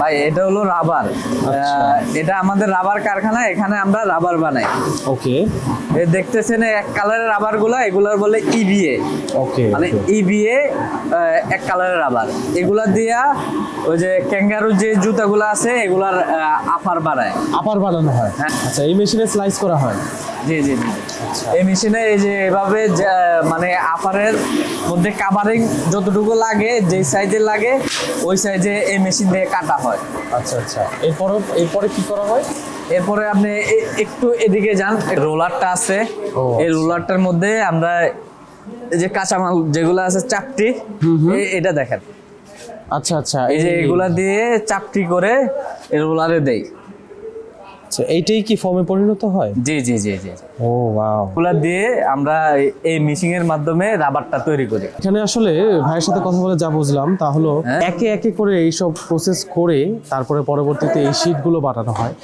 ভাই এটা হলো রাবার। আচ্ছা। এটা আমাদের রাবার কারখানা এখানে আমরা রাবার বানাই। ওকে। দেখতেছেন এক কালারের রাবারগুলো এগুলোর বলে ইবিএ। ওকে মানে ইবিএ এক কালারের রাবার। এগুলা দিয়া ওই যে ক্যাঙ্গারু যে জুতাগুলো আছে এগুলার আফার বানায়। আপার বানানো হয়। হ্যাঁ। আচ্ছা এই মেশিনে স্লাইস করা হয়। জি জি এই মেশিনে এই যে এভাবে যা- মানে আপারের মধ্যে কাভারিং যতটুকু লাগে যেই সাইজে লাগে ওই সাইজে এই মেশিন দিয়ে কাটা হয়। আচ্ছা আচ্ছা। এরপরে এরপরে কি করা হয়? এরপরে আপনি একটু এদিকে যান রোলারটা আছে। এই আচ্ছা। রোলারটার মধ্যে আমরা এই যে কাঁচামাল যেগুলো আছে চাপটি এটা দেখেন। আচ্ছা আচ্ছা। এই যে এগুলা দিয়ে চাপটি করে রোলারে দেই। আচ্ছা এইটাই কি ফর্মে পরিণত হয়? জি জি জি জি ও ওয়াও এগুলা দিয়ে আমরা এই মিশিং এর মাধ্যমে রাবারটা তৈরি করি। এখানে আসলে ভাইয়ের সাথে কথা বলে যা বুঝলাম তা হলো হ্যাঁ। একে একে করে এইসব প্রসেস করে তারপরে পরবর্তীতে এই শীটগুলো বানানো হয়।